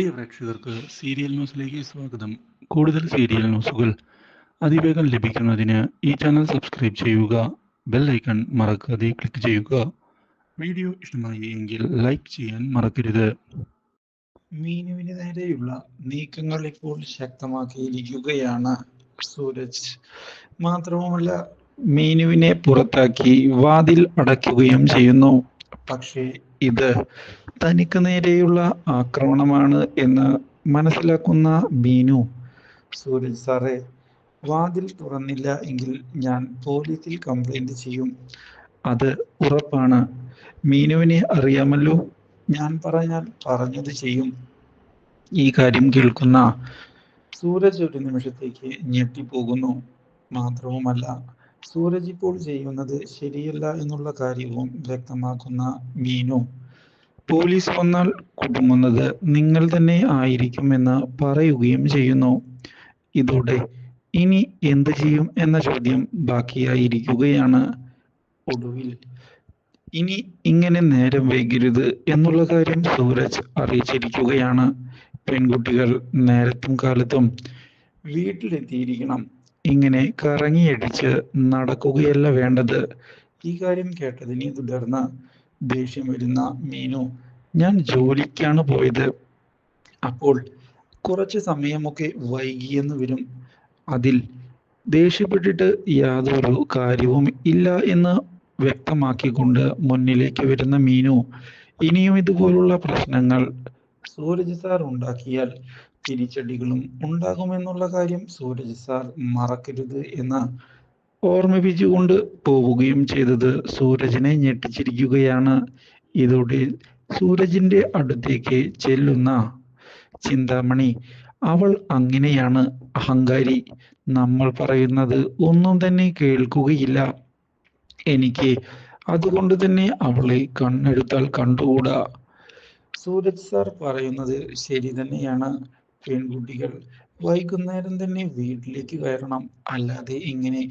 പ്രിയ പ്രേക്ഷകർക്ക് സീരിയൽ ന്യൂസിലേക്ക് സ്വാഗതം. കൂടുതൽ സീരിയൽ ന്യൂസുകൾ അതിവേഗം ലഭിക്കുന്നതിന് ഈ ചാനൽ സബ്സ്ക്രൈബ് ചെയ്യുക ബെൽ ഐക്കൺ മറക്കാതെ ക്ലിക്ക് ചെയ്യുക. വീഡിയോ ഇഷ്ടമായി എങ്കിൽ ലൈക്ക് ചെയ്യാൻ മറക്കരുത്. മീനുവിന് നേരെയുള്ള നീക്കങ്ങൾ ഇപ്പോൾ ശക്തമാക്കിയിരിക്കുകയാണ് സൂരജ്. മാത്രവുമല്ല മീനുവിനെ പുറത്താക്കി വാതിൽ അടയ്ക്കുകയും ചെയ്യുന്നു. പക്ഷേ ഇത് തനിക്ക് നേരെയുള്ള ആക്രമണമാണ് എന്ന് മനസ്സിലാക്കുന്ന ബീനു സൂരജ് സാറേ വാതിൽ തുറന്നില്ല എങ്കിൽ ഞാൻ പോലീസിൽ കംപ്ലൈന്റ് ചെയ്യും. അത് ഉറപ്പാണ്. മീനുവിനെ അറിയാമല്ലോ. ഞാൻ പറഞ്ഞാൽ പറഞ്ഞത് ചെയ്യും. ഈ കാര്യം കേൾക്കുന്ന സൂരജ് ഒരു നിമിഷത്തേക്ക് ഞെട്ടിപ്പോകുന്നു. മാത്രവുമല്ല സൂരജ് ഇപ്പോൾ ചെയ്യുന്നത് ശരിയല്ല എന്നുള്ള കാര്യവും വ്യക്തമാക്കുന്ന മീനു. പോലീസ് വന്നാൽ കുടുങ്ങുന്നത് നിങ്ങൾ തന്നെ ആയിരിക്കും എന്ന് പറയുകയും ചെയ്യുന്നു. ഇതോടെ ഇനി എന്ത് ചെയ്യും എന്ന ചോദ്യം ബാക്കിയായിരിക്കുകയാണ്. ഒടുവിൽ ഇനി ഇങ്ങനെ നേരം വൈകരുത് എന്നുള്ള കാര്യം സൂരജ് അറിയിച്ചിരിക്കുകയാണ്. പെൺകുട്ടികൾ നേരത്തും കാലത്തും വീട്ടിലെത്തിയിരിക്കണം. ഇങ്ങനെ കറങ്ങിയടിച്ച് നടക്കുകയല്ല വേണ്ടത്. ഈ കാര്യം കേട്ടതിനെ തുടർന്ന് ദേഷ്യം വരുന്ന മീനു ഞാൻ ജോലിക്കാണ് പോയത്. അപ്പോൾ കുറച്ച് സമയമൊക്കെ വൈകിയെന്ന് വരും. അതിൽ ദേഷ്യപ്പെട്ടിട്ട് യാതൊരു കാര്യവും ഇല്ല എന്ന് വ്യക്തമാക്കിക്കൊണ്ട് മുന്നിലേക്ക് വരുന്ന മീനു ഇനിയും ഇതുപോലുള്ള പ്രശ്നങ്ങൾ സൂരജ് സാർ ഉണ്ടാക്കിയാൽ തിരിച്ചടികളും ഉണ്ടാകുമെന്നുള്ള കാര്യം സൂരജ് സാർ മറക്കരുത് എന്ന് ഓർമ്മിപ്പിച്ചുകൊണ്ട് പോവുകയും ചെയ്തത് സൂരജിനെ ഞെട്ടിച്ചിരിക്കുകയാണ്. ഇതോടെ സൂരജിന്റെ അടുത്തേക്ക് ചെല്ലുന്ന ചിന്താമണി അവൾ അങ്ങനെയാണ് അഹങ്കാരി. നമ്മൾ പറയുന്നത് ഒന്നും തന്നെ കേൾക്കുകയില്ല. എനിക്ക് അതുകൊണ്ട് തന്നെ അവളെ കണ്ണെടുത്താൽ കണ്ടുകൂടാ? സൂരജ് സാർ പറയുന്നത് ശരി തന്നെയാണ്. പെൺകുട്ടികൾ വൈകുന്നേരം തന്നെ വീട്ടിലേക്ക് വരണം അല്ലാതെ ഇങ്ങനെ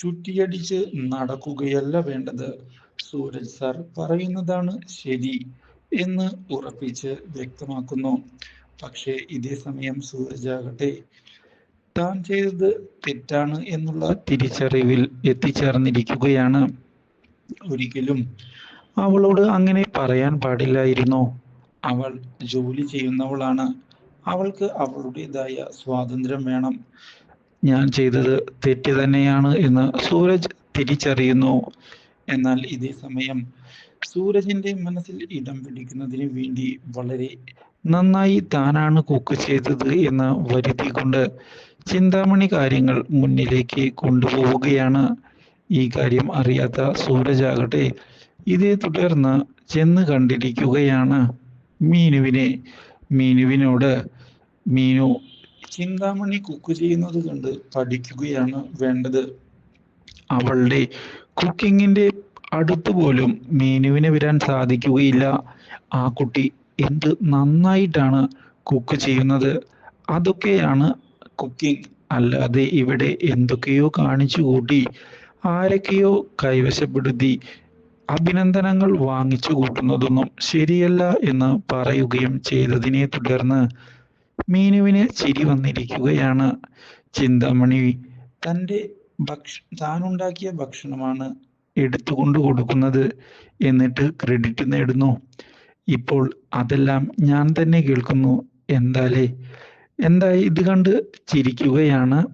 ചുറ്റിയടിച്ച് നടക്കുകയല്ല വേണ്ടത്. സൂരജ് സാർ പറയുന്നതാണ് ശരി എന്ന് ഉറപ്പിച്ച് വ്യക്തമാക്കുന്നു. പക്ഷേ ഇതേ സമയം സൂരജ് ആകട്ടെ താൻ ചെയ്തത് തെറ്റാണ് എന്നുള്ള തിരിച്ചറിവിൽ എത്തിച്ചേർന്നിരിക്കുകയാണ്. ഒരിക്കലും അവളോട് അങ്ങനെ പറയാൻ പാടില്ലായിരുന്നു. അവൾ ജോലി ചെയ്യുന്നവളാണ്. അവൾക്ക് അവളുടേതായ സ്വാതന്ത്ര്യം വേണം. ഞാൻ ചെയ്തത് തെറ്റ് തന്നെയാണ് എന്ന് സൂരജ് തിരിച്ചറിയുന്നു. എന്നാൽ ഇതേ സമയം സൂരജിന്റെ മനസ്സിൽ ഇടം പിടിക്കുന്നതിന് വേണ്ടി വളരെ നന്നായി താനാണ് കുക്ക് ചെയ്തത് എന്ന് വരുത്തിക്കൊണ്ട് ചിന്താമണി കാര്യങ്ങൾ മുന്നിലേക്ക് കൊണ്ടുപോവുകയാണ്. ഈ കാര്യം അറിയാത്ത സൂരജ് ആകട്ടെ ഇതേ തുടർന്ന് ചെന്ന് കണ്ടിരിക്കുകയാണ് മീനുവിനെ. മീനുവിനോട് മീനു ചിന്താമണി കുക്ക് ചെയ്യുന്നത് കണ്ട് പഠിക്കുകയാണ് വേണ്ടത്. അവളുടെ കുക്കിങ്ങിന്റെ അടുത്ത് പോലും മീനുവിന് വരാൻ സാധിക്കുകയില്ല. ആ കുട്ടി എന്ത് നന്നായിട്ടാണ് കുക്ക് ചെയ്യുന്നത്. അതൊക്കെയാണ് കുക്കിംഗ് അല്ലാതെ ഇവിടെ എന്തൊക്കെയോ കാണിച്ചു കൂട്ടി. ആരൊക്കെയോ കൈവശപ്പെടുത്തി അഭിനന്ദനങ്ങൾ വാങ്ങിച്ചു കൂട്ടുന്നതൊന്നും ശരിയല്ല എന്ന് പറയുകയും ചെയ്തതിനെ തുടർന്ന് മീനുവിന് ചിരി വന്നിരിക്കുകയാണ് ചിന്താമണി. തന്റെ ഭക്ഷ താനുണ്ടാക്കിയ ഭക്ഷണമാണ് എടുത്തുകൊണ്ട് കൊടുക്കുന്നത് എന്നിട്ട് ക്രെഡിറ്റ് നേടുന്നു. ഇപ്പോൾ അതെല്ലാം ഞാൻ തന്നെ കേൾക്കുന്നു എന്താലേ? എന്താ ഇത് കണ്ട് ചിരിക്കുകയാണ്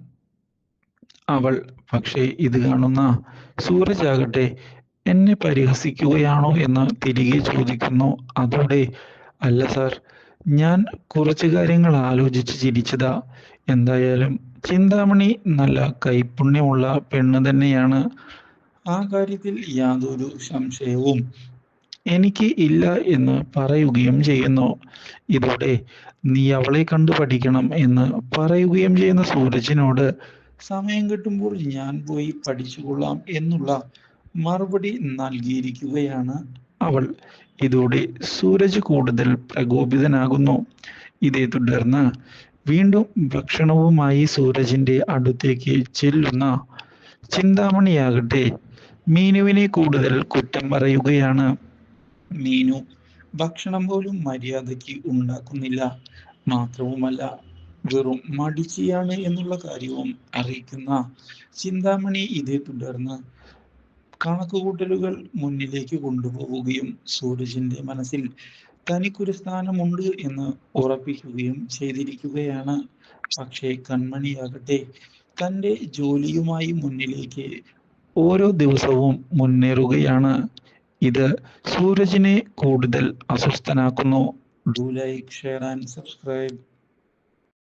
അവൾ. പക്ഷേ ഇത് കാണുന്ന സൂരജ് ആകട്ടെ എന്നെ പരിഹസിക്കുകയാണോ എന്ന് തിരികെ ചോദിക്കുന്നു. അതോടെ അല്ല സാർ ഞാൻ കുറച്ച് കാര്യങ്ങൾ ആലോചിച്ച് ചിരിച്ചതാ. എന്തായാലും ചിന്താമണി നല്ല കൈപുണ്യമുള്ള പെണ്ണ് തന്നെയാണ്. ആ കാര്യത്തിൽ യാതൊരു സംശയവും എനിക്ക് ഇല്ല എന്ന് പറയുകയും ചെയ്യുന്നു. ഇതോടെ നീ അവളെ കണ്ടു പഠിക്കണം എന്ന് പറയുകയും ചെയ്യുന്ന സൂരജിനോട് സമയം കിട്ടുമ്പോൾ ഞാൻ പോയി പഠിച്ചുകൊള്ളാം എന്നുള്ള മറുപടി നൽകിയിരിക്കുകയാണ്. അവൾ ഇതോടെ സൂരജ് കൂടുതൽ പ്രകോപിതനാകുന്നു. ഇതേ തുടർന്ന് വീണ്ടും ഭക്ഷണവുമായി സൂരജിന്റെ അടുത്തേക്ക് ചെല്ലുന്ന ചിന്താമണിയാകട്ടെ മീനുവിനെ കൂടുതൽ കുറ്റം പറയുകയാണ്. മീനു ഭക്ഷണം പോലും മര്യാദയ്ക്ക് ഉണ്ടാക്കുന്നില്ല. മാത്രവുമല്ല വെറും മടിച്ചിയാണ് എന്നുള്ള കാര്യവും അറിയിക്കുന്ന ചിന്താമണി ഇതേ തുടർന്ന് കണക്കുകൂട്ടലുകൾ മുന്നിലേക്ക് കൊണ്ടുപോവുകയും സൂരജിന്റെ മനസ്സിൽ തനിക്കൊരു സ്ഥാനമുണ്ട് എന്ന് ഉറപ്പിക്കുകയും ചെയ്തിരിക്കുകയാണ്. പക്ഷേ കൺമണിയാകട്ടെ തന്റെ ജോലിയുമായി മുന്നിലേക്ക് ഓരോ ദിവസവും മുന്നേറുകയാണ്. ഇത് സൂരജിനെ കൂടുതൽ അസ്വസ്ഥനാക്കുന്നു. Do like share and subscribe